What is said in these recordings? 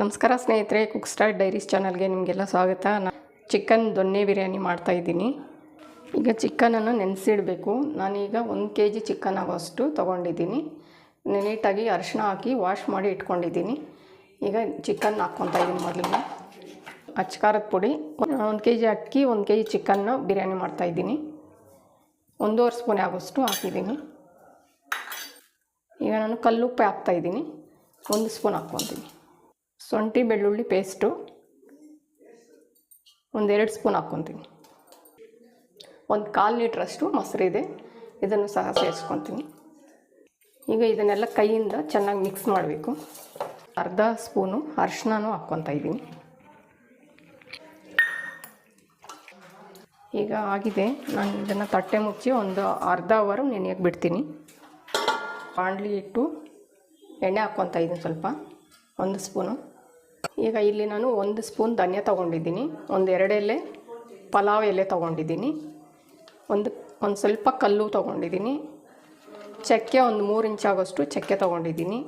ನಮಸ್ಕಾರ ಸ್ನೇಹಿತರೆ cook star diaries ಚಾನಲ್ಗೆ ನಿಮಗೆಲ್ಲ ಸ್ವಾಗತ. ನಾನು ಚಿಕನ್ ದೊನ್ನೆ ಬಿರಿಯಾನಿ ಮಾಡ್ತಾಯಿದ್ದೀನಿ ಈಗ ಚಿಕನನ್ನು ನೆನೆಸಿಡಬೇಕು. ನಾನೀಗ ಒಂದು ಕೆ ಜಿ ಚಿಕನ್ ಆಗೋಷ್ಟು ತೊಗೊಂಡಿದ್ದೀನಿ. ನೀಟಾಗಿ ಅರಿಶಿನ ಹಾಕಿ ವಾಶ್ ಮಾಡಿ ಇಟ್ಕೊಂಡಿದ್ದೀನಿ. ಈಗ ಚಿಕನ್ ಹಾಕ್ಕೊತಾ ಇದ್ದೀನಿ ಮೊದಲಿಗೆ. ಅಚ್ಚ ಖಾರದ ಪುಡಿ. ಒಂದು ಕೆ ಜಿ ಅಕ್ಕಿ, ಒಂದು ಕೆ ಜಿ ಚಿಕನ್ನು ಬಿರಿಯಾನಿ ಮಾಡ್ತಾಯಿದ್ದೀನಿ ಒಂದೂವರೆ ಸ್ಪೂನ್ ಆಗೋಷ್ಟು ಹಾಕಿದ್ದೀನಿ. ಈಗ ನಾನು ಕಲ್ಲುಪ್ಪೆ ಹಾಕ್ತಾಯಿದ್ದೀನಿ ಒಂದು ಸ್ಪೂನ್ ಹಾಕ್ಕೊತೀನಿ. ಶುಂಠಿ ಬೆಳ್ಳುಳ್ಳಿ ಪೇಸ್ಟು. ಒಂದೆರಡು ಸ್ಪೂನ್ ಹಾಕ್ಕೊತೀನಿ. ಒಂದು ಕಾಲು ಲೀಟ್ರಷ್ಟು ಮೊಸರಿದೆ ಇದನ್ನು ಸಹ ಸೇರಿಸ್ಕೊತೀನಿ. ಈಗ ಇದನ್ನೆಲ್ಲ ಕೈಯಿಂದ ಚೆನ್ನಾಗಿ ಮಿಕ್ಸ್ ಮಾಡಬೇಕು. ಅರ್ಧ ಸ್ಪೂನು ಅರ್ಶಿನೂ ಹಾಕ್ಕೊತಾ ಇದ್ದೀನಿ. ಈಗ ಆಗಿದೆ. ನಾನು ಇದನ್ನು ತಟ್ಟೆ ಮುಚ್ಚಿ ಒಂದು ಅರ್ಧ ಅವರು ನೆನೆಯಕ್ಕೆ ಬಿಡ್ತೀನಿ. ಬಾಣಲಿ ಇಟ್ಟು ಎಣ್ಣೆ ಹಾಕ್ಕೊತಾ ಇದ್ದೀನಿ ಸ್ವಲ್ಪ. ಒಂದು ಸ್ಪೂನು. ಈಗ ಇಲ್ಲಿ ನಾನು ಒಂದು ಸ್ಪೂನ್ ಧನ್ಯ ತೊಗೊಂಡಿದ್ದೀನಿ, ಒಂದು ಎಲೆ, ಪಲಾವ್ ಎಲೆ ತೊಗೊಂಡಿದ್ದೀನಿ, ಒಂದು ಒಂದು ಸ್ವಲ್ಪ ಕಲ್ಲು ತೊಗೊಂಡಿದ್ದೀನಿ, ಚಕ್ಕೆ ಒಂದು ಮೂರು ಇಂಚ್ ಆಗೋಷ್ಟು ಚಕ್ಕೆ ತೊಗೊಂಡಿದ್ದೀನಿ,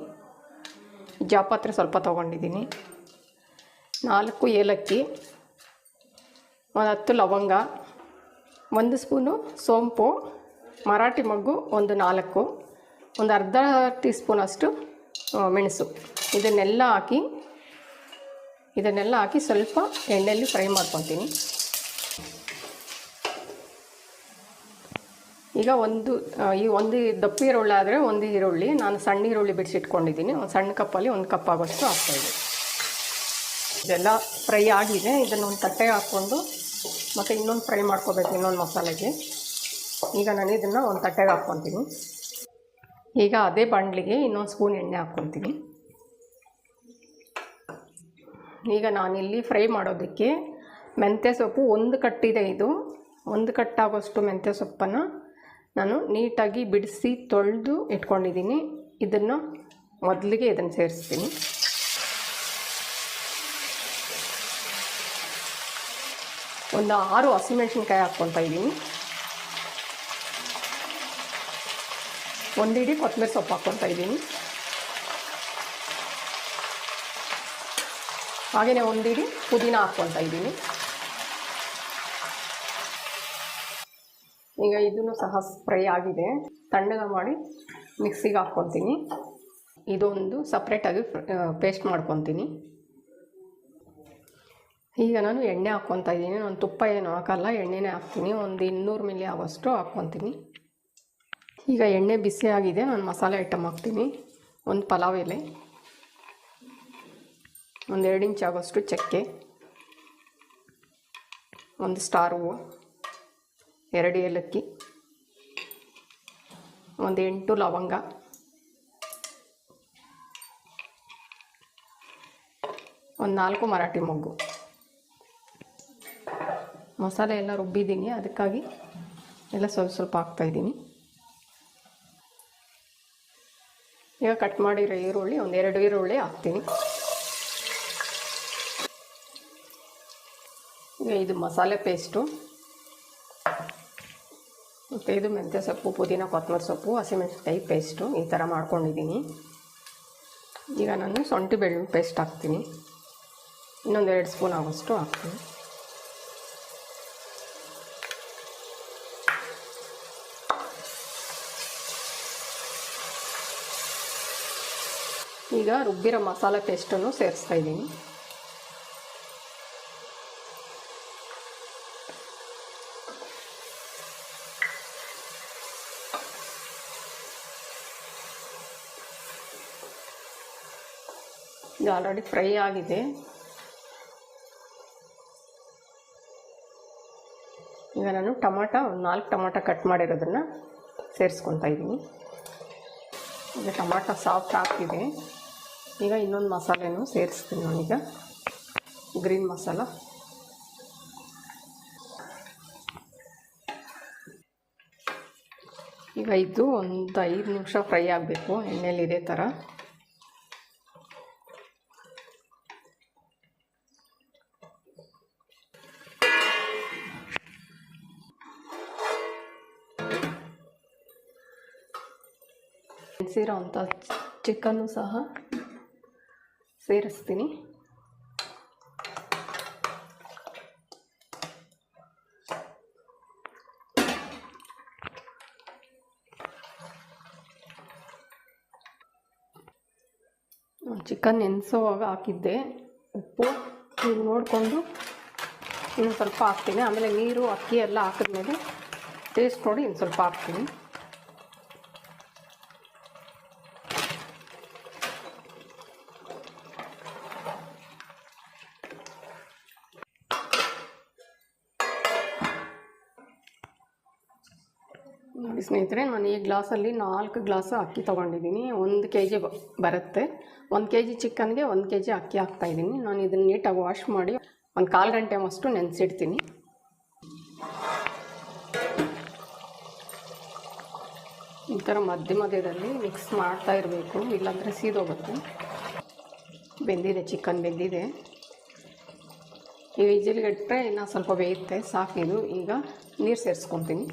ಜಾಪತ್ರೆ ಸ್ವಲ್ಪ ತೊಗೊಂಡಿದ್ದೀನಿ, ನಾಲ್ಕು ಏಲಕ್ಕಿ, ಒಂದು ಹತ್ತು ಲವಂಗ, ಒಂದು ಸ್ಪೂನು ಸೋಂಪು, ಮರಾಠಿ ಮಗ್ಗು ಒಂದು ನಾಲ್ಕು, ಒಂದು ಅರ್ಧ ಟೀ ಸ್ಪೂನಷ್ಟು ಮೆಣಸು, ಇದನ್ನೆಲ್ಲ ಹಾಕಿ ಇದನ್ನೆಲ್ಲ ಹಾಕಿ ಸ್ವಲ್ಪ ಎಣ್ಣೆಯಲ್ಲಿ ಫ್ರೈ ಮಾಡ್ಕೊತೀನಿ. ಈಗ ಒಂದು ಈ ಒಂದು ದಪ್ಪ ಈರುಳ್ಳಿ ಆದರೆ ಒಂದು ಈರುಳ್ಳಿ, ನಾನು ಸಣ್ಣ ಈರುಳ್ಳಿ ಬಿಡಿಸಿಟ್ಕೊಂಡಿದ್ದೀನಿ. ಒಂದು ಸಣ್ಣ ಕಪ್ಪಲ್ಲಿ ಒಂದು ಕಪ್ ಆಗೋಷ್ಟು ಹಾಕ್ತಾಯಿದ್ದೀನಿ ಇದೆಲ್ಲ ಫ್ರೈ ಆಗಿದೆ. ಇದನ್ನು ಒಂದು ತಟ್ಟೆಗೆ ಹಾಕ್ಕೊಂಡು ಮತ್ತು ಇನ್ನೊಂದು ಫ್ರೈ ಮಾಡ್ಕೋಬೇಕು ಇನ್ನೊಂದು ಮಸಾಲೆಗೆ. ಈಗ ನಾನು ಇದನ್ನು ಒಂದು ತಟ್ಟೆಗೆ ಹಾಕ್ಕೊತೀನಿ. ಈಗ ಅದೇ ಬಾಣಲಿಗೆ ಇನ್ನೊಂದು ಸ್ಪೂನ್ ಎಣ್ಣೆ ಹಾಕ್ಕೊತೀನಿ. ಈಗ ನಾನಿಲ್ಲಿ ಫ್ರೈ ಮಾಡೋದಕ್ಕೆ ಮೆಂತ್ಯ ಸೊಪ್ಪು ಒಂದು ಕಟ್ಟಿದೆ ಇದು. ಒಂದು ಕಟ್ಟಾಗೋಷ್ಟು ಮೆಂತ್ಯ ಸೊಪ್ಪನ್ನು ನಾನು ನೀಟಾಗಿ ಬಿಡಿಸಿ ತೊಳೆದು ಇಟ್ಕೊಂಡಿದ್ದೀನಿ. ಇದನ್ನು ಮೊದಲಿಗೆ ಇದನ್ನು ಸೇರಿಸ್ತೀನಿ. ಒಂದು ಆರು ಹಸಿಮೆಣಸಿನ್ಕಾಯಿ ಹಾಕ್ಕೊತಾ ಇದ್ದೀನಿ. ಒಂದಿಡಿ ಕೊತ್ತಂಬರಿ ಸೊಪ್ಪು ಹಾಕ್ಕೊತಾ ಇದ್ದೀನಿ. ಹಾಗೆಯೇ ಒಂದಿಡಿ ಪುದೀನ ಹಾಕ್ಕೊಳ್ತಾ ಇದ್ದೀನಿ. ಈಗ ಇದನ್ನು ಸಹ ಫ್ರೈ ಆಗಿದೆ. ತಣ್ಣಗೆ ಮಾಡಿ ಮಿಕ್ಸಿಗೆ ಹಾಕ್ಕೊತೀನಿ ಇದೊಂದು ಸಪ್ರೇಟಾಗಿ ಪೇಸ್ಟ್ ಮಾಡ್ಕೊತೀನಿ ಈಗ ನಾನು ಎಣ್ಣೆ ಹಾಕ್ಕೊತಾ ಇದ್ದೀನಿ. ನಾನು ತುಪ್ಪ ಏನು ಹಾಕಲ್ಲ, ಎಣ್ಣೆನೇ ಹಾಕ್ತೀನಿ. ಒಂದು ಇನ್ನೂರು ಮಿಲಿ ಆಗೋಷ್ಟು ಹಾಕ್ಕೊತೀನಿ ಈಗ ಎಣ್ಣೆ ಬಿಸಿ ಆಗಿದೆ. ನಾನು ಮಸಾಲೆ ಐಟಮ್ ಹಾಕ್ತೀನಿ. ಒಂದು ಪಲಾವ್ ಎಲೆ. ಒಂದು ಎರಡು ಇಂಚ್ ಆಗೋಷ್ಟು ಚಕ್ಕೆ, ಒಂದು ಸ್ಟಾರ್ ಹೂವು, ಎರಡು ಏಲಕ್ಕಿ, ಒಂದು ಎಂಟು ಲವಂಗ, ಒಂದು ನಾಲ್ಕು ಮರಾಠಿ ಮೊಗ್ಗು. ಮಸಾಲೆ ಎಲ್ಲ ರುಬ್ಬಿದ್ದೀನಿ, ಅದಕ್ಕಾಗಿ ಎಲ್ಲ ಸ್ವಲ್ಪ ಸ್ವಲ್ಪ ಹಾಕ್ತಾಯಿದ್ದೀನಿ ಈಗ ಕಟ್ ಮಾಡಿರೋ ಈರುಳ್ಳಿ, ಒಂದೆರಡು ಈರುಳ್ಳಿ ಹಾಕ್ತೀನಿ. ಇದು ಮಸಾಲೆ ಪೇಸ್ಟು. ಮತ್ತು ಇದು ಮೆಂತ್ಯ ಸೊಪ್ಪು, ಪುದೀನ, ಕೊತ್ತಂಬರಿ ಸೊಪ್ಪು, ಹಸಿಮೆಣಸಿನ್ಕಾಯಿ ಪೇಸ್ಟು ಈ ಥರ ಮಾಡ್ಕೊಂಡಿದ್ದೀನಿ. ಈಗ ನಾನು ಶುಂಠಿ ಬೆಳ್ಳುಳ್ಳಿ ಪೇಸ್ಟ್ ಹಾಕ್ತೀನಿ. ಇನ್ನೊಂದು ಎರಡು ಸ್ಪೂನ್ ಆಗೋಷ್ಟು ಹಾಕ್ತೀನಿ. ಈಗ ರುಬ್ಬಿರೋ ಮಸಾಲೆ ಪೇಸ್ಟನ್ನು ಸೇರಿಸ್ತಾ ಇದ್ದೀನಿ. ಇದು ಆಲ್ರೆಡಿ ಫ್ರೈ ಆಗಿದೆ. ಈಗ ನಾನು ಟೊಮಾಟ ಒಂದು ನಾಲ್ಕು ಟೊಮಾಟೊ ಕಟ್ ಮಾಡಿರೋದನ್ನು ಸೇರಿಸ್ಕೊತಾ ಇದ್ದೀನಿ ಈಗ ಟೊಮಾಟೊ ಸಾಫ್ಟ್ ಆಗ್ತಿದೆ. ಈಗ ಇನ್ನೊಂದು ಮಸಾಲೆನೂ ಸೇರಿಸ್ತೀನಿ ನಾನೀಗ ಗ್ರೀನ್ ಮಸಾಲ. ಈಗ ಇದು ಒಂದು ಐದು ನಿಮಿಷ ಫ್ರೈ ಆಗಬೇಕು ಎಣ್ಣೆಯಲ್ಲಿ ಇದೇ ಥರ ಬೇಯಿಸಿರೋಂಥ ಚಿಕನ್ನು ಸಹ ಸೇರಿಸ್ತೀನಿ. ಚಿಕನ್ ನೆನೆಸೋವಾಗ ಹಾಕಿದ್ದೆ ಉಪ್ಪು. ನೀವು ನೋಡಿಕೊಂಡು ಇನ್ನು ಸ್ವಲ್ಪ ಹಾಕ್ತೀನಿ. ಆಮೇಲೆ ನೀರು, ಅಕ್ಕಿ ಎಲ್ಲ ಹಾಕಿದ್ಮೇಲೆ ಟೇಸ್ಟ್ ನೋಡಿ ಇನ್ನು ಸ್ವಲ್ಪ ಹಾಕ್ತೀನಿ. ನೋಡಿ ಸ್ನೇಹಿತರೆ, ನಾನು ಈ ಗ್ಲಾಸಲ್ಲಿ ನಾಲ್ಕು ಗ್ಲಾಸು ಅಕ್ಕಿ ತೊಗೊಂಡಿದ್ದೀನಿ. ಒಂದು ಕೆ ಜಿ ಬರುತ್ತೆ. ಒಂದು ಕೆ ಜಿ ಚಿಕನ್ಗೆ ಒಂದು ಕೆ ಜಿ ಅಕ್ಕಿ ಹಾಕ್ತಾಯಿದ್ದೀನಿ. ನಾನು ಇದನ್ನು ನೀಟಾಗಿ ವಾಶ್ ಮಾಡಿ ಒಂದು ಕಾಲು ಗಂಟೆ ಅಷ್ಟು ನೆನೆಸಿಡ್ತೀನಿ. ಈ ಥರ ಮಧ್ಯ ಮಧ್ಯದಲ್ಲಿ ಮಿಕ್ಸ್ ಮಾಡ್ತಾ ಇರಬೇಕು. ಇಲ್ಲಾಂದರೆ ಸೀದೋಗುತ್ತೆ. ಬೆಂದಿದೆ, ಚಿಕನ್ ಬೆಂದಿದೆ. ಈ ವಿಜಿಲ್ಗೆ ಇಟ್ಟರೆ ಇನ್ನೂ ಸ್ವಲ್ಪ ಬೇಯುತ್ತೆ. ಸಾಕಿದು ಈಗ ನೀರು ಸೇರಿಸ್ಕೊತೀನಿ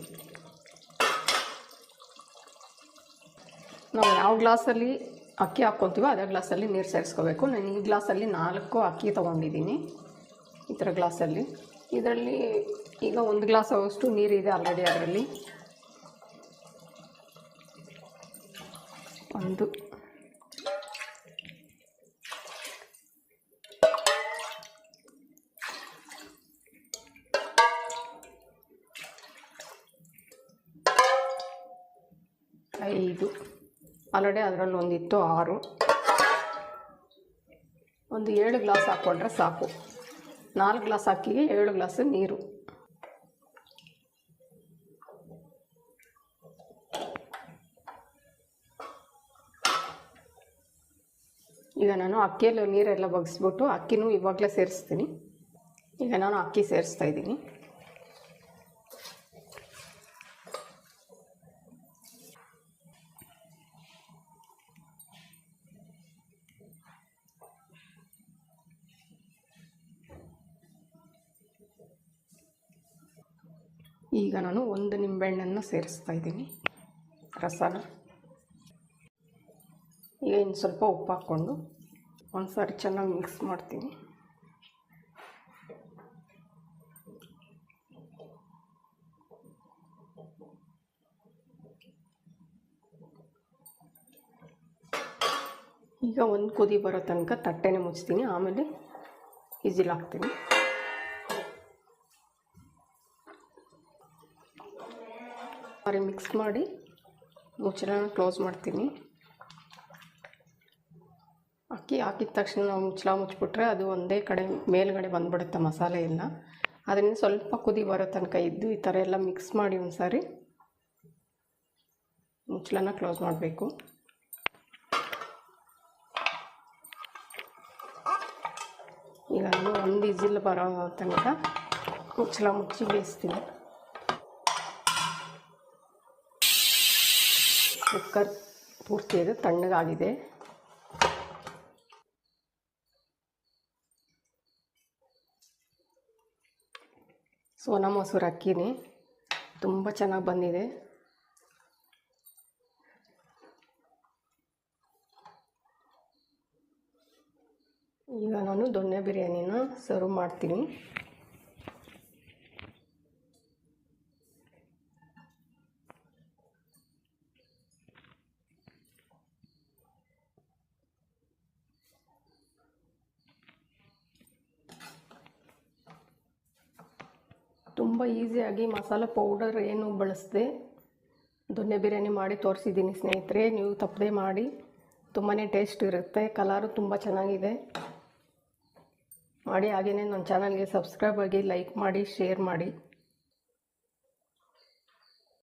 ನಾವು ಯಾವ ಗ್ಲಾಸಲ್ಲಿ ಅಕ್ಕಿ ಹಾಕ್ಕೊತೀವೋ ಅದೇ ಗ್ಲಾಸಲ್ಲಿ ನೀರು ಸೇರಿಸ್ಕೋಬೇಕು. ನಾನು ಈ ಗ್ಲಾಸಲ್ಲಿ ನಾಲ್ಕು ಅಕ್ಕಿ ತೊಗೊಂಡಿದ್ದೀನಿ. ಈ ಥರ ಗ್ಲಾಸಲ್ಲಿ. ಇದರಲ್ಲಿ ಈಗ ಒಂದು ಗ್ಲಾಸ್ ಆಗೋಷ್ಟು ನೀರಿದೆ ಆಲ್ರೆಡಿ ಅದರಲ್ಲಿ. ಒಂದು. ಐದು. ಆಲ್ರೆಡಿ ಅದರಲ್ಲಿ ಒಂದಿತ್ತು ಆರು. ಒಂದು ಏಳು ಗ್ಲಾಸ್ ಹಾಕ್ಕೊಂಡ್ರೆ ಸಾಕು. ನಾಲ್ಕು ಗ್ಲಾಸ್ ಅಕ್ಕಿಗೆ ಏಳು ಗ್ಲಾಸ್ ನೀರು. ಈಗ ನಾನು ಅಕ್ಕಿಯಲ್ಲಿ ನೀರೆಲ್ಲ ಬಗ್ಸ್ಬಿಟ್ಟು ಅಕ್ಕಿನೂ ಇವಾಗಲೇ ಸೇರಿಸ್ತೀನಿ. ಈಗ ನಾನು ಅಕ್ಕಿ ಸೇರಿಸ್ತಾ ಇದ್ದೀನಿ. ಈಗ ನಾನು ಒಂದು ನಿಂಬೆಹಣ್ಣನ್ನು ಸೇರಿಸ್ತಾ ಇದ್ದೀನಿ. ರಸನ. ಈಗ ಇನ್ನು ಸ್ವಲ್ಪ ಉಪ್ಪು ಹಾಕ್ಕೊಂಡು ಒಂದು ಸಾರಿ ಚೆನ್ನಾಗಿ ಮಿಕ್ಸ್ ಮಾಡ್ತೀನಿ. ಈಗ ಒಂದು ಕುದಿ ಬರೋ ತನಕ ತಟ್ಟೆನೇ ಮುಚ್ತೀನಿ. ಆಮೇಲೆ ಈಜಿಲ್ ಹಾಕ್ತೀನಿ. ಸಾರಿ ಮಿಕ್ಸ್ ಮಾಡಿ ಮುಚ್ಚಳನ ಕ್ಲೋಸ್ ಮಾಡ್ತೀನಿ. ಅಕ್ಕಿ ಹಾಕಿದ ತಕ್ಷಣ ನಾವು ಮುಚ್ಚಳ ಮುಚ್ಚಿಬಿಟ್ರೆ ಅದು ಒಂದೇ ಕಡೆ ಮೇಲ್ಗಡೆ ಬಂದ್ಬಿಡುತ್ತೆ ಮಸಾಲೆ ಎಲ್ಲ. ಅದರಿಂದ ಸ್ವಲ್ಪ ಕುದಿ ಬರೋ ತನಕ ಇದ್ದು ಈ ಥರ ಎಲ್ಲ ಮಿಕ್ಸ್ ಮಾಡಿ ಒಂದು ಸಾರಿ ಮುಚ್ಚಳನ ಕ್ಲೋಸ್ ಮಾಡಬೇಕು. ಈಗ ಒಂದು ಇಜಿಲ್ ಬರೋ ತನಕ ಮುಚ್ಚಳ ಮುಚ್ಚಿ ಬೇಯಿಸ್ತೀನಿ. ಕುಕ್ಕರ್ ಪೂರ್ತಿ ಇದು ತಣ್ಣಗಾಗಿದೆ. ಸೋನಾ ಮೊಸರು ಅಕ್ಕಿನೇ ತುಂಬ ಚೆನ್ನಾಗಿ ಬಂದಿದೆ. ಈಗ ನಾನು ದೊಣ್ಣೆ ಬಿರಿಯಾನಿನ ಸರ್ವ್ ಮಾಡ್ತೀನಿ. ತುಂಬ ಈಸಿಯಾಗಿ ಮಸಾಲ ಪೌಡರ್ ಏನು ಬಳಸದೆ ದೊನ್ನೆ ಬಿರಿಯಾನಿ ಮಾಡಿ ತೋರಿಸಿದ್ದೀನಿ ಸ್ನೇಹಿತರೆ, ನೀವು ತಪ್ಪದೆ ಮಾಡಿ. ತುಂಬಾ ಟೇಸ್ಟ್ ಇರುತ್ತೆ, ಕಲರು ತುಂಬ ಚೆನ್ನಾಗಿದೆ. ಮಾಡಿ ಹಾಗೆಯೇ ನನ್ನ ಚಾನಲ್ಗೆ ಸಬ್ಸ್ಕ್ರೈಬ್ ಆಗಿ ಲೈಕ್ ಮಾಡಿ, ಶೇರ್ ಮಾಡಿ.